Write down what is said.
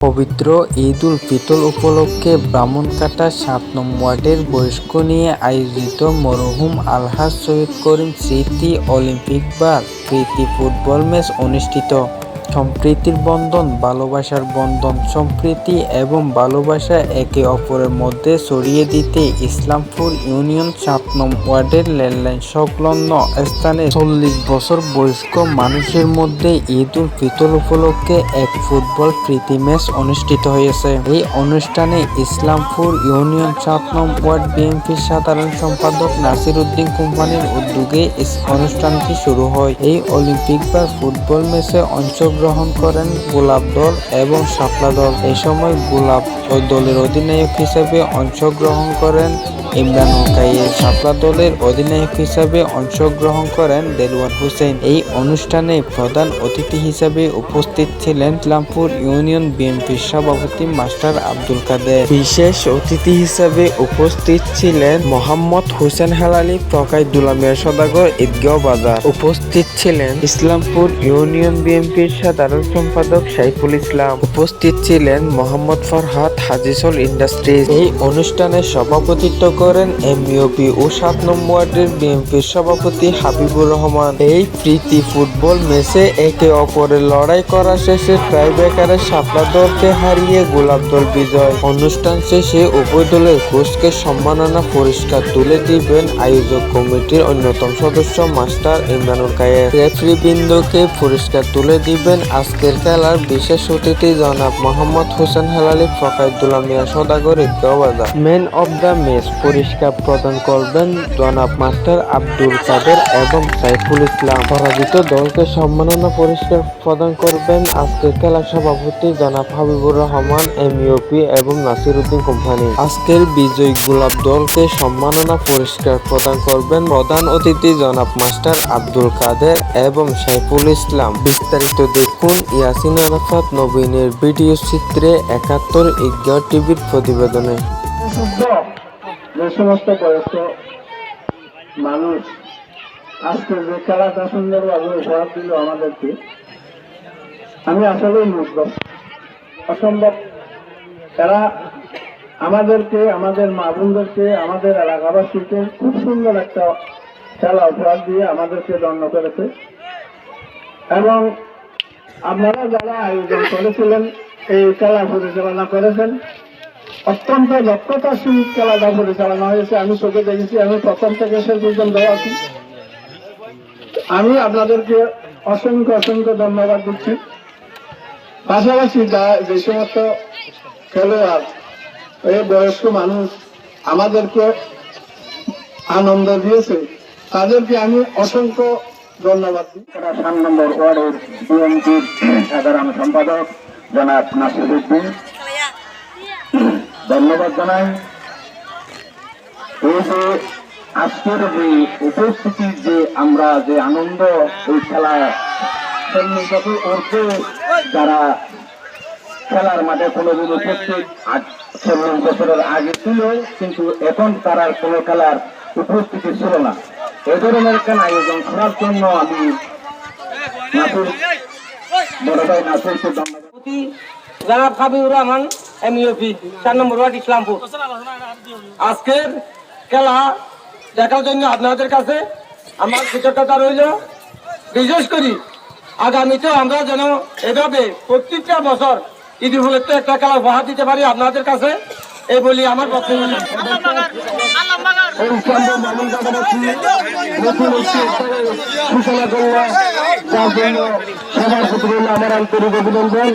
পবিত্র ঈদ উল ফিতর উপলক্ষে ব্রাহ্মণকাটা সাত নম্বর ওয়ার্ডের বয়স্ক নিয়ে আয়োজিত মরহুম আলহাজ সৈয়দ করিম স্মৃতি অলিম্পিক বা কৃতি ফুটবল ম্যাচ অনুষ্ঠিত। সম্প্রীতির বন্ধন, ভালোবাসার বন্ধন, সম্প্রীতি এবং ভালোবাসা একে অপরের মধ্যে ছড়িয়ে দিতে ইসলামপুর ইউনিয়ন সাত নং ওয়ার্ডের লেনলাইন সংলগ্ন স্থানে চল্লিশ বছর বয়স্ক মানুষের মধ্যে ঈদ উল ফিতর উপলক্ষে এক ফুটবল প্রীতি ম্যাচ অনুষ্ঠিত হয়েছে। এই অনুষ্ঠানে ইসলামপুর ইউনিয়ন সাত নং ওয়ার্ড বিএনপির সাধারণ সম্পাদক নাসির উদ্দিন কোম্পানির উদ্যোগে অনুষ্ঠানটি শুরু হয়। এই অলিম্পিক বা ফুটবল ম্যাচে অংশগ্রহণ করেন গোলাপ দল এবং শাপলা দল। এ সময় গোলাপ দলের অধিনায়ক হিসেবে অংশগ্রহণ করেন ইমরানুল কাইয়ের শাপলা দলের অধিনায়ক হিসাবে অংশগ্রহণ করেন দেলওয়ার হোসেন। এই অনুষ্ঠানে প্রধান অতিথি হিসাবে উপস্থিত ছিলেন ইসলামপুর ইউনিয়ন বিএনপির সভাপতি মাস্টার আব্দুল কাদের। বিশেষ অতিথি হিসাবে উপস্থিত ছিলেন মোহাম্মদ হোসেন হালালি, প্রকাশ দুলামিয়া সদাগর, ঈদগাঁও বাজার। উপস্থিত ছিলেন ইসলামপুর ইউনিয়ন বিএনপির সাধারণ সম্পাদক সাইফুল ইসলাম। উপস্থিত ছিলেন মোহাম্মদ ফরহাদ হাজিসল ইন্ডাস্ট্রিজ। এই অনুষ্ঠানে সভাপতিত্ব করেন এমইওপি ও সাত নম্বর ওয়ার্ডের বিএনপির সভাপতি হাবিবুর রহমান। এই প্রীতি ফুটবল ম্যাচে একে অপরের লড়াই করা শেষে ট্রাইব্রেকারে শাপলা দলকে হারিয়ে গোলাপ দল বিজয়। অনুষ্ঠান শেষে উভয় দলের কোচকে সম্মাননা পুরস্কার তুলে দিবেন আয়োজক কমিটির অন্যতম সদস্য মাস্টার ইমরানুল কায়ের রেফারি বৃন্দকে পুরস্কার তুলে দিবেন আজকের খেলার বিশেষ অতিথি জনাব মোহাম্মদ হোসেন হেলালি ফকাইদুল্লাহ মিয়া সদাগর ঈদগাঁও বাজার ম্যান অব দ্য ম্যাচ পুরস্কার প্রদান করবেন জনাব মাস্টার আব্দুল কাদের এবং সাইফুল ইসলাম। পরাজিত দলকে সম্মাননা পুরস্কার প্রদান করবেন আজকের খেলার সভাপতি জনাব হাবিবুর রহমান এমইওপি এবং নাসির উদ্দিন কোম্পানি। আজকের বিজয়ী গোলাপ দলকে সম্মাননা পুরস্কার প্রদান করবেন প্রধান অতিথি জনাব মাস্টার আব্দুল কাদের এবং সাইফুল ইসলাম। বিস্তারিত দেখুন ইয়াসিন আরাফাত নবীনের ভিডিও চিত্রে একাত্তর ইজ্ঞাও টিভির প্রতিবেদনে। যে সমস্ত বয়স্ক মানুষ আজকে যে খেলাটা সুন্দরভাবে উপহার দিল আমাদেরকে, আমি আসলেই মুগ্ধ। অসম্ভব। তারা আমাদেরকে, আমাদের মা বোনদেরকে, আমাদের এলাকাবাসীকে খুব সুন্দর একটা খেলা উপহার দিয়ে আমাদেরকে দণ্ড করেছে। এবং আপনারা যারা আয়োজন করেছিলেন, এই খেলা পরিচালনা করেছেন অত্যন্ত দক্ষতার সহিত খেলাটা পরিচালনা হয়েছে। আমি চোখে দেখেছি, আমি প্রথম থেকে শেষ পর্যন্ত আছি। আমি আপনাদেরকে অসংখ্য অসংখ্য ধন্যবাদ দিচ্ছি। পাশাপাশি যা- যে সমস্ত খেলোয়াড় এই বয়স্ক মানুষ আমাদেরকে আনন্দ দিয়েছে, তাদেরকে আমি অসংখ্য ধন্যবাদ দিই সাত নম্বর ওয়ার্ডের বিএনপির সাধারণ সম্পাদক জনাব নাসির উদ্দিন ধন্যবাদ জানাই। এই যে আজকের যে উপস্থিতির যে আমরা যে আনন্দ, এই খেলা সন্নিগত অর্থে যারা খেলার মাঠে কোনোদিন উপস্থিত, আজ চল্লিশ বছরের আগে ছিল, কিন্তু এখন তারা কোনো খেলার উপস্থিতি ছিল না। এ ধরনের খেলা আয়োজন করার জন্য আমি বড় ভাই নাসিরকে ধন্যবাদ। জনাব হাবিবুর রহমান এমইউপি চার নম্বর ওয়ার্ড, ইসলামপুর। আজকের খেলা দেখার জন্য আপনাদের কাছে আমার কৃতজ্ঞতা রইল। বিশেষ করি আগামীতেও আমরা যেন এভাবে প্রত্যেকটা বছর ঈদ উপলক্ষে একটা খেলা উপহার দিতে পারি আপনাদের কাছে এই বলি আমার একটি সূচনা করল যার জন্য সবার প্রতি আমার আন্তরিক অভিনন্দন।